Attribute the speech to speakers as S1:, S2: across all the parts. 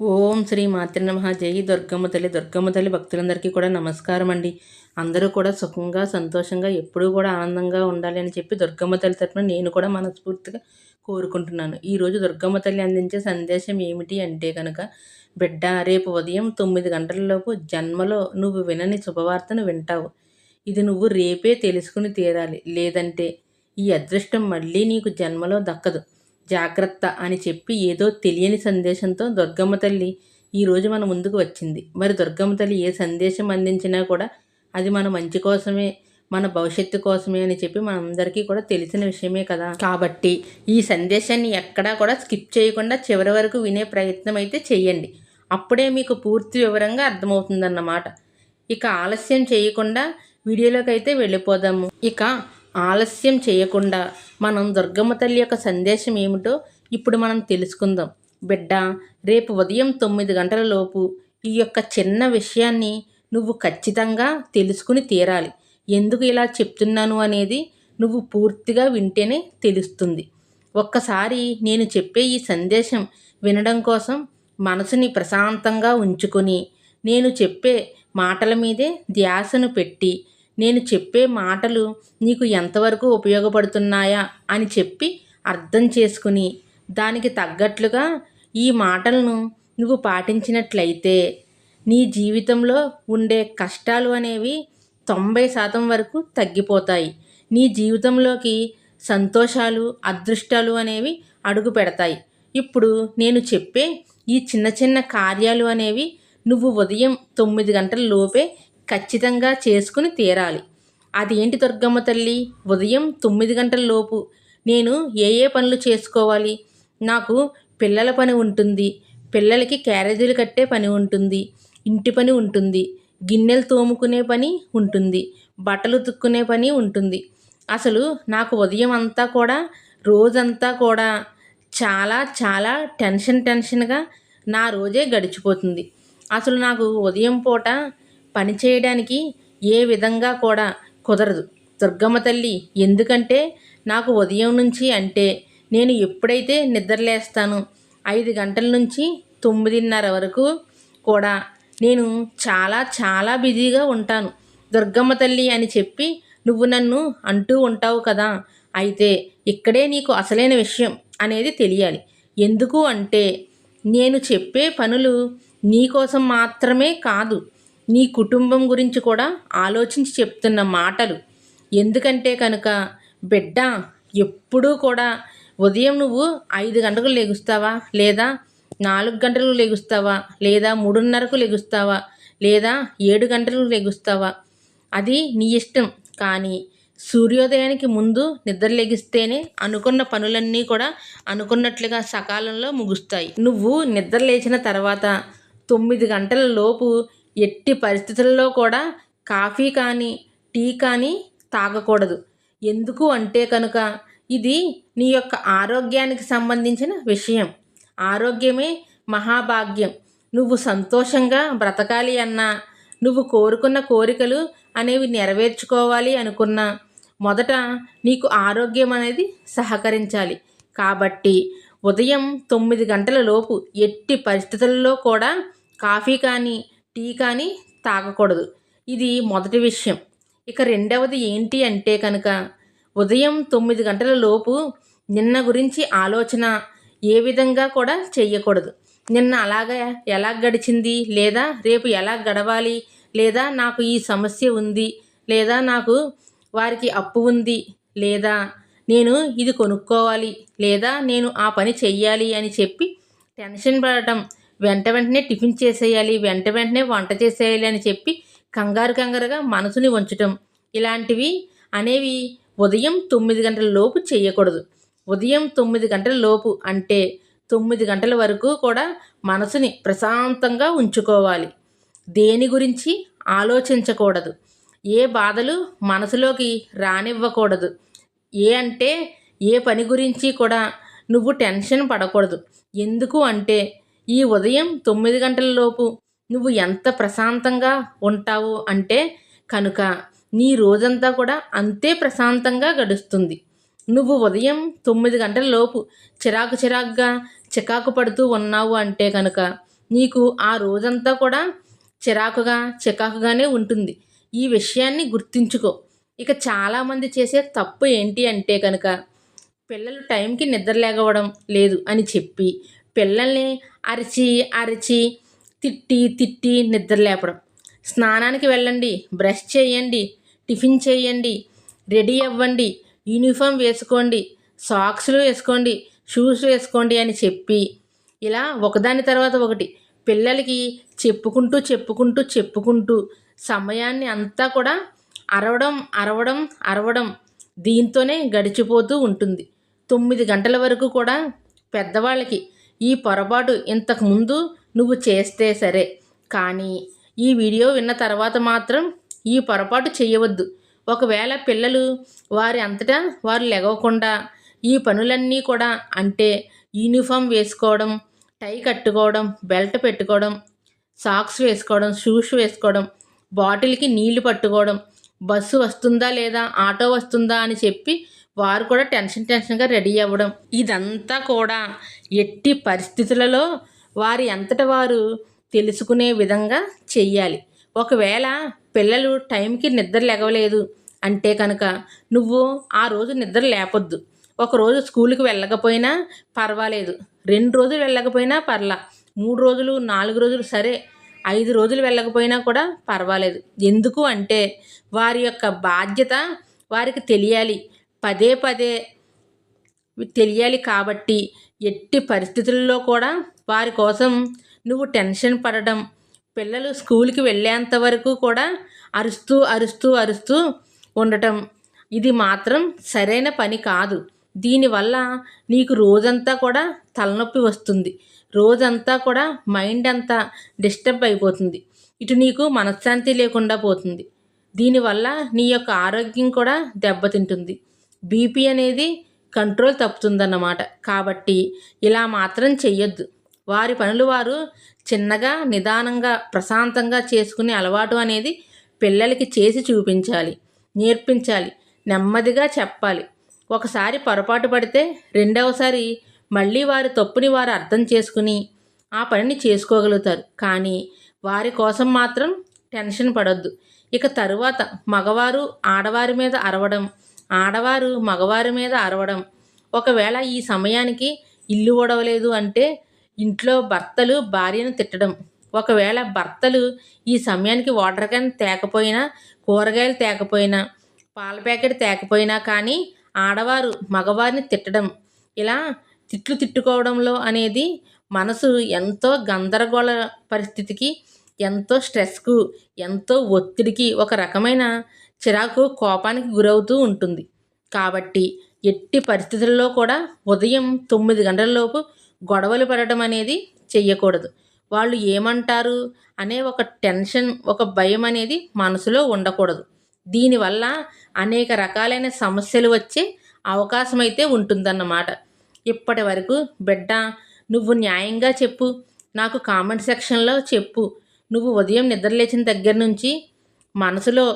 S1: ఓం శ్రీ మాతృ నమ. జై దుర్గమ్మ తల్లి దుర్గమ్మ తల్లి భక్తులందరికీ కూడా నమస్కారం అండి. అందరూ కూడా సుఖంగా సంతోషంగా ఎప్పుడూ కూడా ఆనందంగా ఉండాలి అని చెప్పి దుర్గమ్మ తల్లి తరఫున నేను కూడా మనస్ఫూర్తిగా కోరుకుంటున్నాను. ఈరోజు దుర్గమ్మ తల్లి అందించే సందేశం ఏమిటి అంటే కనుక బిడ్డ రేపు ఉదయం తొమ్మిది గంటలలోపు జన్మలో నువ్వు వినని శుభవార్తను వింటావు. ఇది నువ్వు రేపే తెలుసుకుని తీరాలి. లేదంటే ఈ అదృష్టం మళ్ళీ నీకు జన్మలో దక్కదు. జాగ్రత్త అని చెప్పి ఏదో తెలియని సందేశంతో దుర్గమ్మ తల్లి ఈరోజు మన ముందుకు వచ్చింది. మరి దుర్గమ్మ తల్లి ఏ సందేశం అందించినా కూడా అది మన మంచి కోసమే మన భవిష్యత్తు కోసమే అని చెప్పి మనందరికీ కూడా తెలిసిన విషయమే కదా. కాబట్టి ఈ సందేశాన్ని ఎక్కడా కూడా స్కిప్ చేయకుండా చివరి వరకు వినే ప్రయత్నం అయితే చేయండి. అప్పుడే మీకు పూర్తి వివరంగా అర్థమవుతుందన్నమాట. ఇక ఆలస్యం చేయకుండా వీడియోలోకి అయితే వెళ్ళిపోదాము. ఇక ఆలస్యం చేయకుండా మనం దుర్గమ్మ తల్లి యొక్క సందేశం ఏమిటో ఇప్పుడు మనం తెలుసుకుందాం. బిడ్డ రేపు ఉదయం తొమ్మిది గంటల లోపు ఈ యొక్క చిన్న విషయాన్ని నువ్వు ఖచ్చితంగా తెలుసుకుని తీరాలి. ఎందుకు ఇలా చెప్తున్నాను అనేది నువ్వు పూర్తిగా వింటేనే తెలుస్తుంది. ఒక్కసారి నేను చెప్పే ఈ సందేశం వినడం కోసం మనసుని ప్రశాంతంగా ఉంచుకొని నేను చెప్పే మాటల మీదే ధ్యాసను పెట్టి నేను చెప్పే మాటలు నీకు ఎంతవరకు ఉపయోగపడుతున్నాయా అని చెప్పి అర్థం చేసుకుని దానికి తగ్గట్లుగా ఈ మాటలను నువ్వు పాటించినట్లయితే నీ జీవితంలో ఉండే కష్టాలు అనేవి తొంభై శాతం వరకు తగ్గిపోతాయి. నీ జీవితంలోకి సంతోషాలు అదృష్టాలు అనేవి అడుగు పెడతాయి. ఇప్పుడు నేను చెప్పే ఈ చిన్న చిన్న కార్యాలు అనేవి నువ్వు ఉదయం తొమ్మిది గంటల లోపే ఖచ్చితంగా చేసుకుని తీరాలి. అదేంటి దుర్గమ్మ తల్లి? ఉదయం తొమ్మిది గంటల లోపు నేను ఏ ఏ పనులు చేసుకోవాలి? నాకు పిల్లల పని ఉంటుంది. పిల్లలకి క్యారేజీలు కట్టే పని ఉంటుంది. ఇంటి పని ఉంటుంది. గిన్నెలు తోముకునే పని ఉంటుంది. బట్టలు ఉతుక్కునే పని ఉంటుంది. అసలు నాకు ఉదయం అంతా కూడా రోజంతా కూడా చాలా చాలా టెన్షన్ టెన్షన్గా నా రోజే గడిచిపోతుంది. అసలు నాకు ఉదయం పూట పని చేయడానికి ఏ విధంగా కూడా కుదరదు. దుర్గమ్మ తల్లి ఎందుకంటే నాకు ఉదయం నుంచి అంటే నేను ఎప్పుడైతే నిద్రలేస్తాను ఐదు గంటల నుంచి తొమ్మిదిన్నర వరకు కూడా నేను చాలా చాలా బిజీగా ఉంటాను. దుర్గమ్మ తల్లి అని చెప్పి నువ్వు నన్ను అంటూ ఉంటావు కదా అయితే ఇక్కడే నీకు అసలైన విషయం అనేది తెలియాలి. ఎందుకు అంటే నేను చెప్పే పనులు నీకోసం మాత్రమే కాదు నీ కుటుంబం గురించి కూడా ఆలోచించి చెప్తున్న మాటలు. ఎందుకంటే కనుక బిడ్డ ఎప్పుడూ కూడా ఉదయం నువ్వు ఐదు గంటలకు లెగుస్తావా? లేదా నాలుగు గంటలకు లెగుస్తావా? లేదా మూడున్నరకు లెగుస్తావా? లేదా ఏడు గంటలకు లెగుస్తావా? అది నీ ఇష్టం. కానీ సూర్యోదయానికి ముందు నిద్ర లెగిస్తేనే అనుకున్న పనులన్నీ కూడా అనుకున్నట్లుగా సకాలంలో ముగుస్తాయి. నువ్వు నిద్ర లేచిన తర్వాత తొమ్మిది గంటల లోపు ఎట్టి పరిస్థితుల్లో కూడా కాఫీ కానీ టీ కానీ తాగకూడదు. ఎందుకు అంటే కనుక ఇది నీ యొక్క ఆరోగ్యానికి సంబంధించిన విషయం. ఆరోగ్యమే మహాభాగ్యం. నువ్వు సంతోషంగా బ్రతకాలి అన్నా నువ్వు కోరుకున్న కోరికలు అనేవి నెరవేర్చుకోవాలి అనుకున్నా మొదట నీకు ఆరోగ్యం అనేది సహకరించాలి. కాబట్టి ఉదయం తొమ్మిది గంటల లోపు ఎట్టి పరిస్థితుల్లో కూడా కాఫీ కానీ టీ కానీ తాగకూడదు. ఇది మొదటి విషయం. ఇక రెండవది ఏంటి అంటే కనుక ఉదయం తొమ్మిది గంటల లోపు నిన్న గురించి ఆలోచన ఏ విధంగా కూడా చేయకూడదు నిన్న అలాగా ఎలా గడిచింది? లేదా రేపు ఎలా గడవాలి? లేదా నాకు ఈ సమస్య ఉంది? లేదా నాకు వారికి అప్పు ఉంది? లేదా నేను ఇది కొనుక్కోవాలి? లేదా నేను ఆ పని చెయ్యాలి అని చెప్పి టెన్షన్ పడటం వెంట వెంటనే టిఫిన్ చేసేయాలి వెంట వెంటనే వంట చేసేయాలి అని చెప్పి కంగారు కంగారుగా మనసుని ఉంచటం ఇలాంటివి అనేవి ఉదయం తొమ్మిది గంటల లోపు చేయకూడదు. ఉదయం తొమ్మిది గంటల లోపు అంటే తొమ్మిది గంటల వరకు కూడా మనసుని ప్రశాంతంగా ఉంచుకోవాలి. దేని గురించి ఆలోచించకూడదు. ఏ బాధలు మనసులోకి రానివ్వకూడదు. ఏ అంటే ఏ పని గురించి కూడా నువ్వు టెన్షన్ పడకూడదు. ఎందుకు అంటే ఈ ఉదయం తొమ్మిది గంటలలోపు నువ్వు ఎంత ప్రశాంతంగా ఉంటావు అంటే కనుక నీ రోజంతా కూడా అంతే ప్రశాంతంగా గడుస్తుంది. నువ్వు ఉదయం తొమ్మిది గంటల లోపు చిరాకు చిరాకుగా చికాకు పడుతూ ఉన్నావు అంటే కనుక నీకు ఆ రోజంతా కూడా చిరాకుగా చికాకుగానే ఉంటుంది. ఈ విషయాన్ని గుర్తుంచుకో. ఇక చాలామంది చేసే తప్పు ఏంటి అంటే కనుక పిల్లలు టైంకి నిద్ర లేకపోవడం లేదు అని చెప్పి పిల్లల్ని అరిచి అరిచి తిట్టి తిట్టి నిద్ర లేపడం. స్నానానికి వెళ్ళండి బ్రష్ చేయండి టిఫిన్ చేయండి రెడీ అవ్వండి యూనిఫామ్ వేసుకోండి సాక్స్లు వేసుకోండి షూస్ వేసుకోండి అని చెప్పి ఇలా ఒకదాని తర్వాత ఒకటి పిల్లలకి చెప్పుకుంటూ చెప్పుకుంటూ చెప్పుకుంటూ సమయాన్ని అంతా కూడా అరవడం అరవడం అరవడం దీంతోనే గడిచిపోతూ ఉంటుంది. తొమ్మిది గంటల వరకు కూడా పెద్దవాళ్ళకి ఈ పొరపాటు ఇంతకుముందు నువ్వు చేస్తే సరే. కానీ ఈ వీడియో విన్న తర్వాత మాత్రం ఈ పొరపాటు చేయవద్దు. ఒకవేళ పిల్లలు వారి అంతటా వారు లెగవకుండా ఈ పనులన్నీ కూడా అంటే యూనిఫామ్ వేసుకోవడం టై కట్టుకోవడం బెల్ట్ పెట్టుకోవడం సాక్స్ వేసుకోవడం షూస్ వేసుకోవడం బాటిల్కి నీళ్ళు పట్టుకోవడం బస్సు వస్తుందా లేదా ఆటో వస్తుందా అని చెప్పి వారు కూడా టెన్షన్ టెన్షన్గా రెడీ అవ్వడం. ఇదంతా కూడా ఎట్టి పరిస్థితులలో వారి అంతట వారు తెలుసుకునే విధంగా చెయ్యాలి. ఒకవేళ పిల్లలు టైంకి నిద్ర లేవలేదు అంటే కనుక నువ్వు ఆ రోజు నిద్ర లేపొద్దు. ఒకరోజు స్కూల్కి వెళ్ళకపోయినా పర్వాలేదు. రెండు రోజులు వెళ్ళకపోయినా పర్లా. మూడు రోజులు నాలుగు రోజులు సరే. ఐదు రోజులు వెళ్ళకపోయినా కూడా పర్వాలేదు. ఎందుకు అంటే వారి యొక్క బాధ్యత వారికి తెలియాలి. పదే పదే తెలియాలి కాబట్టి ఎట్టి పరిస్థితుల్లో కూడా వారి కోసం నువ్వు టెన్షన్ పడడం పిల్లలు స్కూల్కి వెళ్ళేంత వరకు కూడా అరుస్తూ అరుస్తూ అరుస్తూ ఉండటం ఇది మాత్రం సరైన పని కాదు. దీనివల్ల నీకు రోజంతా కూడా తలనొప్పి వస్తుంది. రోజంతా కూడా మైండ్ అంతా డిస్టర్బ్ అయిపోతుంది. ఇటు నీకు మనశ్శాంతి లేకుండా పోతుంది. దీనివల్ల నీ యొక్క ఆరోగ్యం కూడా దెబ్బతింటుంది. బీపీ అనేది కంట్రోల్ తప్పుతుందన్నమాట. కాబట్టి ఇలా మాత్రం చెయ్యొద్దు. వారి పనులు వారు చిన్నగా నిదానంగా ప్రశాంతంగా చేసుకునే అలవాటు అనేది పిల్లలకి చేసి చూపించాలి నేర్పించాలి నెమ్మదిగా చెప్పాలి. ఒకసారి పొరపాటు పడితే రెండవసారి మళ్ళీ వారి తప్పుని వారు అర్థం చేసుకుని ఆ పనిని చేసుకోగలుగుతారు. కానీ వారి కోసం మాత్రం టెన్షన్ పడొద్దు. ఇక తరువాత మగవారు ఆడవారి మీద అరవడం ఆడవారు మగవారి మీద అరవడం. ఒకవేళ ఈ సమయానికి ఇల్లు ఓడవలేదు అంటే ఇంట్లో భర్తలు భార్యను తిట్టడం. ఒకవేళ భర్తలు ఈ సమయానికి వాటర్ క్యాన్ తేకపోయినా కూరగాయలు తేకపోయినా పాల ప్యాకెట్ తేకపోయినా కానీ ఆడవారు మగవారిని తిట్టడం. ఇలా తిట్లు తిట్టుకోవడంలో అనేది మనసు ఎంతో గందరగోళ పరిస్థితికి ఎంతో స్ట్రెస్కు ఎంతో ఒత్తిడికి ఒక రకమైన చిరాకు కోపానికి గురవుతూ ఉంటుంది. కాబట్టి ఎట్టి పరిస్థితుల్లో కూడా ఉదయం తొమ్మిది గంటలలోపు గొడవలు పడటం అనేది చెయ్యకూడదు. వాళ్ళు ఏమంటారు అనే ఒక టెన్షన్ ఒక భయం అనేది మనసులో ఉండకూడదు. దీనివల్ల అనేక రకాలైన సమస్యలు వచ్చే అవకాశం అయితే ఉంటుందన్నమాట. ఇప్పటి వరకు బిడ్డ నువ్వు న్యాయంగా చెప్పు. నాకు కామెంట్ సెక్షన్లో చెప్పు. నువ్వు ఉదయం నిద్రలేచిన దగ్గర నుంచి మనసులో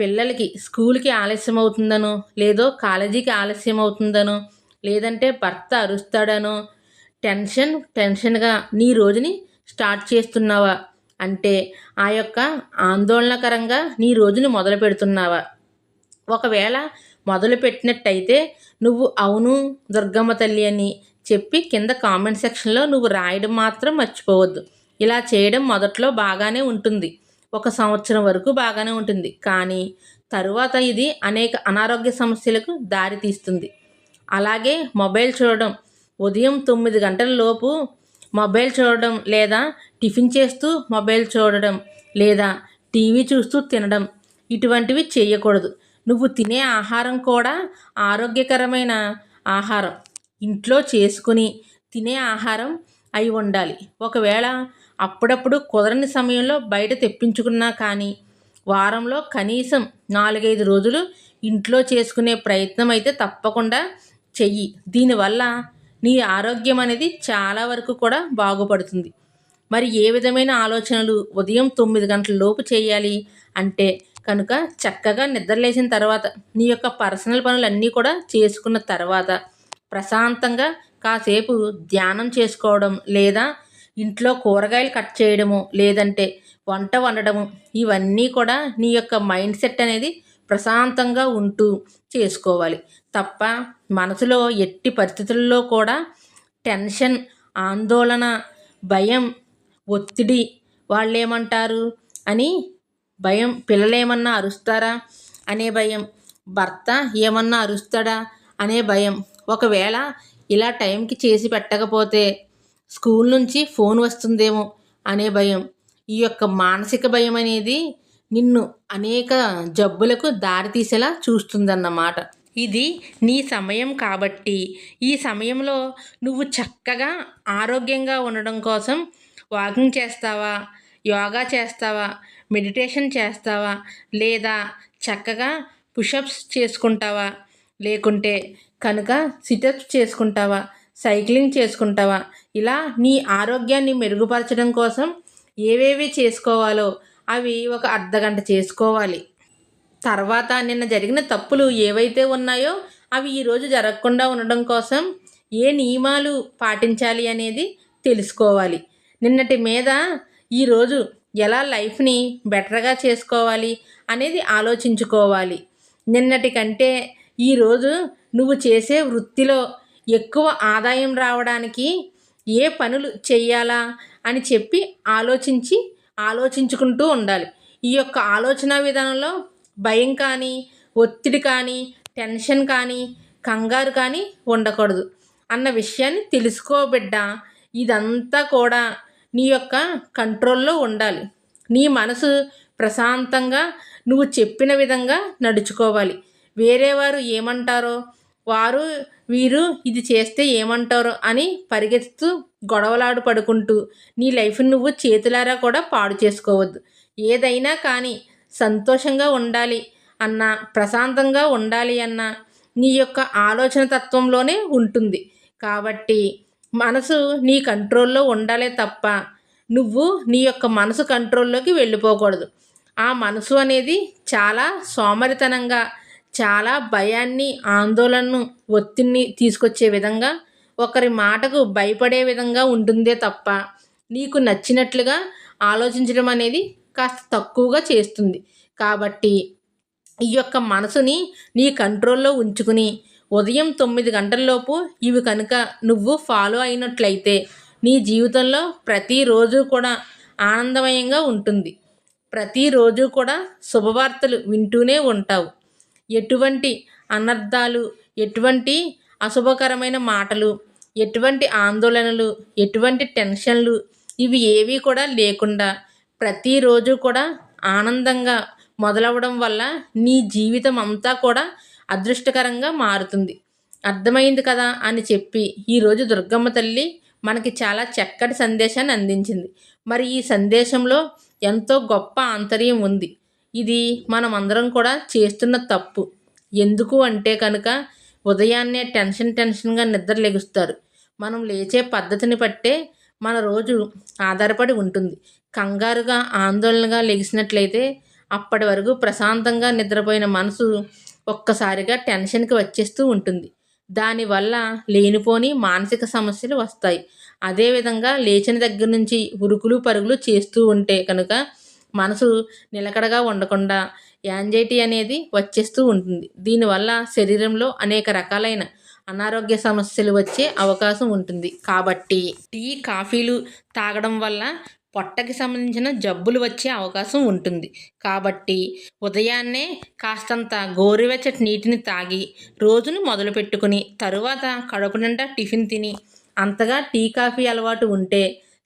S1: పిల్లలకి స్కూల్కి ఆలస్యం అవుతుందనో లేదో కాలేజీకి ఆలస్యం అవుతుందనో లేదంటే భర్త అరుస్తాడనో టెన్షన్ టెన్షన్గా నీ రోజుని స్టార్ట్ చేస్తున్నావా? అంటే ఆ యొక్క ఆందోళనకరంగా నీ రోజుని మొదలు పెడుతున్నావా? ఒకవేళ మొదలు పెట్టినట్టయితే నువ్వు అవును దుర్గమ్మ తల్లి అని చెప్పి కింద కామెంట్ సెక్షన్లో నువ్వు రాయడం మాత్రం మర్చిపోవద్దు. ఇలా చేయడం మొదట్లో బాగానే ఉంటుంది. ఒక సంవత్సరం వరకు బాగానే ఉంటుంది. కానీ తరువాత ఇది అనేక అనారోగ్య సమస్యలకు దారితీస్తుంది అలాగే మొబైల్ చూడడం ఉదయం తొమ్మిది గంటల లోపు మొబైల్ చూడడం లేదా టిఫిన్ చేస్తూ మొబైల్ చూడడం లేదా టీవీ చూస్తూ తినడం ఇటువంటివి చేయకూడదు. నువ్వు తినే ఆహారం కూడా ఆరోగ్యకరమైన ఆహారం. ఇంట్లో చేసుకుని తినే ఆహారం అయి ఉండాలి. ఒకవేళ అప్పుడప్పుడు కుదరని సమయంలో బయట తెప్పించుకున్నా కానీ వారంలో కనీసం నాలుగైదు రోజులు ఇంట్లో చేసుకునే ప్రయత్నం అయితే తప్పకుండా చెయ్యి. దీనివల్ల నీ ఆరోగ్యం అనేది చాలా వరకు కూడా బాగుపడుతుంది. మరి ఏ విధమైన ఆలోచనలు ఉదయం తొమ్మిది గంటల లోపు చేయాలి అంటే కనుక చక్కగా నిద్రలేసిన తర్వాత నీ యొక్క పర్సనల్ పనులన్నీ కూడా చేసుకున్న తర్వాత ప్రశాంతంగా కాసేపు ధ్యానం చేసుకోవడం లేదా ఇంట్లో కూరగాయలు కట్ చేయడము లేదంటే వంట వండడము ఇవన్నీ కూడా నీ యొక్క మైండ్ సెట్ అనేది ప్రశాంతంగా ఉంటూ చేసుకోవాలి. తప్ప మనసులో ఎట్టి పరిస్థితుల్లో కూడా టెన్షన్ ఆందోళన భయం ఒత్తిడి వాళ్ళేమంటారు అని భయం పిల్లలేమన్నా అరుస్తారా అనే భయం భర్త ఏమన్నా అరుస్తాడా అనే భయం. ఒకవేళ ఇలా టైంకి చేసి పెట్టకపోతే స్కూల్ నుంచి ఫోన్ వస్తుందేమో అనే భయం. ఈ యొక్క మానసిక భయం అనేది నిన్ను అనేక జబ్బులకు దారితీసేలా చూస్తుందన్నమాట. ఇది నీ సమయం కాబట్టి. ఈ సమయంలో నువ్వు చక్కగా ఆరోగ్యంగా ఉండడం కోసం వాకింగ్ చేస్తావా యోగా చేస్తావా మెడిటేషన్ చేస్తావా లేదా చక్కగా పుషప్స్ చేసుకుంటావా లేకుంటే కనుక సిటప్స్ చేసుకుంటావా సైక్లింగ్ చేసుకుంటావా? ఇలా నీ ఆరోగ్యాన్ని మెరుగుపరచడం కోసం ఏవేవి చేసుకోవాలో అవి ఒక అర్ధగంట చేసుకోవాలి. తర్వాత నిన్న జరిగిన తప్పులు ఏవైతే ఉన్నాయో అవి ఈరోజు జరగకుండా ఉండడం కోసం ఏ నియమాలు పాటించాలి అనేది తెలుసుకోవాలి. నిన్నటి మీద ఈరోజు ఎలా లైఫ్ని బెటర్గా చేసుకోవాలి అనేది ఆలోచించుకోవాలి. నిన్నటి కంటే ఈరోజు నువ్వు చేసే వృత్తిలో ఎక్కువ ఆదాయం రావడానికి ఏ పనులు చేయాలా అని చెప్పి ఆలోచించి ఆలోచించుకుంటూ ఉండాలి. ఈ యొక్క ఆలోచన విధానంలో భయం కానీ ఒత్తిడి కానీ టెన్షన్ కానీ కంగారు కానీ ఉండకూడదు. అన్న విషయాన్ని తెలుసుకోబిడ్డ ఇదంతా కూడా నీ యొక్క కంట్రోల్లో ఉండాలి. నీ మనసు ప్రశాంతంగా నువ్వు చెప్పిన విధంగా నడుచుకోవాలి. వేరే వారు ఏమంటారో వారు వీరు ఇది చేస్తే ఏమంటారు అని పరిగెత్తుతూ గొడవలాడు పడుకుంటూ నీ లైఫ్ని నువ్వు చేతులారా కూడా పాడు చేసుకోవద్దు. ఏదైనా కానీ సంతోషంగా ఉండాలి అన్న ప్రశాంతంగా ఉండాలి అన్న నీ యొక్క ఆలోచన తత్వంలోనే ఉంటుంది. కాబట్టి మనసు నీ కంట్రోల్లో ఉండాలే తప్ప నువ్వు నీ యొక్క మనసు కంట్రోల్లోకి వెళ్ళిపోకూడదు. ఆ మనసు అనేది చాలా సోమరితనంగా చాలా భయాన్ని ఆందోళనను ఒత్తిడిని తీసుకొచ్చే విధంగా ఒకరి మాటకు భయపడే విధంగా ఉంటుందే తప్ప నీకు నచ్చినట్లుగా ఆలోచించడం అనేది కాస్త తక్కువగా చేస్తుంది. కాబట్టి ఈ యొక్క మనసుని నీ కంట్రోల్లో ఉంచుకుని ఉదయం తొమ్మిది గంటల్లోపు ఇవి కనుక నువ్వు ఫాలో అయినట్లయితే నీ జీవితంలో ప్రతిరోజు కూడా ఆనందమయంగా ఉంటుంది. ప్రతిరోజు కూడా శుభవార్తలు వింటూనే ఉంటావు. ఎటువంటి అనర్థాలు ఎటువంటి అశుభకరమైన మాటలు ఎటువంటి ఆందోళనలు ఎటువంటి టెన్షన్లు ఇవి ఏవి కూడా లేకుండా ప్రతిరోజు కూడా ఆనందంగా మొదలవడం వల్ల నీ జీవితం అంతా కూడా అదృష్టకరంగా మారుతుంది. అర్థమైంది కదా అని చెప్పి ఈరోజు దుర్గమ్మ తల్లి మనకి చాలా చక్కటి సందేశాన్ని అందించింది. మరి ఈ సందేశంలో ఎంతో గొప్ప ఆంతర్యం ఉంది. ఇది మనం అందరం కూడా చేస్తున్న తప్పు. ఎందుకు అంటే కనుక ఉదయాన్నే టెన్షన్ టెన్షన్గా నిద్ర లెగుస్తారు. మనం లేచే పద్ధతిని బట్టే మన రోజు ఆధారపడి ఉంటుంది. కంగారుగా ఆందోళనగా లెగిసినట్లయితే అప్పటి వరకు ప్రశాంతంగా నిద్రపోయిన మనసు ఒక్కసారిగా టెన్షన్కి వచ్చేస్తూ ఉంటుంది. దానివల్ల లేనిపోని మానసిక సమస్యలు వస్తాయి. అదేవిధంగా లేచిన దగ్గర నుంచి ఉరుకులు పరుగులు చేస్తూ ఉంటే కనుక మనసు నిలకడగా ఉండకుండా యాంజైటీ అనేది వచ్చేస్తూ ఉంటుంది. దీనివల్ల శరీరంలో అనేక రకాలైన అనారోగ్య సమస్యలు వచ్చే అవకాశం ఉంటుంది. కాబట్టి టీ కాఫీలు తాగడం వల్ల పొట్టకి సంబంధించిన జబ్బులు వచ్చే అవకాశం ఉంటుంది. కాబట్టి ఉదయాన్నే కాస్తంత గోరువెచ్చటి నీటిని తాగి రోజును మొదలు పెట్టుకుని తరువాత కడుపు నిండా టిఫిన్ తిని అంతగా టీ కాఫీ అలవాటు ఉంటే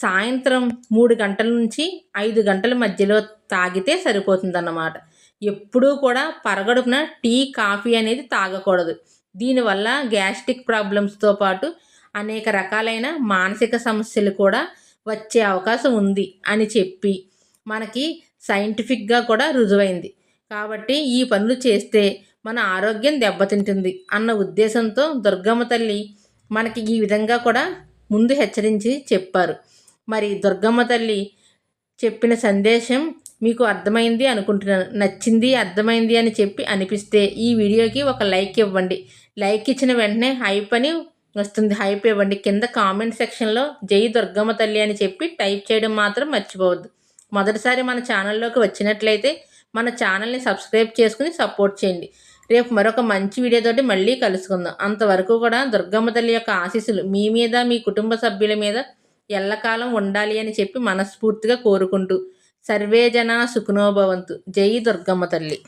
S1: సాయంత్రం మూడు గంటల నుంచి ఐదు గంటల మధ్యలో తాగితే సరిపోతుందన్నమాట. ఎప్పుడూ కూడా పరగడుపున టీ కాఫీ అనేది తాగకూడదు. దీనివల్ల గ్యాస్ట్రిక్ ప్రాబ్లమ్స్తో పాటు అనేక రకాలైన మానసిక సమస్యలు కూడా వచ్చే అవకాశం ఉంది అని చెప్పి మనకి సైంటిఫిక్గా కూడా రుజువైంది. కాబట్టి ఈ పనులు చేస్తే మన ఆరోగ్యం దెబ్బతింటుంది అన్న ఉద్దేశంతో దుర్గమ్మ తల్లి మనకి ఈ విధంగా కూడా ముందు హెచ్చరించి చెప్పారు. మరి దుర్గమ్మ తల్లి చెప్పిన సందేశం మీకు అర్థమైంది అనుకుంటున్నాను నచ్చింది అర్థమైంది అని చెప్పి అనిపిస్తే ఈ వీడియోకి ఒక లైక్ ఇవ్వండి. లైక్ ఇచ్చిన వెంటనే హైప్ అని వస్తుంది. హైప్ ఇవ్వండి. కింద కామెంట్ సెక్షన్లో జై దుర్గమ్మ తల్లి అని చెప్పి టైప్ చేయడం మాత్రం మర్చిపోవద్దు. మొదటిసారి మన ఛానల్లోకి వచ్చినట్లయితే మన ఛానల్ని సబ్స్క్రైబ్ చేసుకుని సపోర్ట్ చేయండి. రేపు మరొక మంచి వీడియోతోటి మళ్ళీ కలుసుకుందాం. అంతవరకు కూడా దుర్గమ్మ తల్లి యొక్క ఆశీస్సులు మీ మీద మీ కుటుంబ సభ్యుల మీద ఎల్లకాలం ఉండాలి అని చెప్పి మనస్ఫూర్తిగా కోరుకుంటూ సర్వే జన సుఖనోభవంతు జై దుర్గమ్మ తల్లి.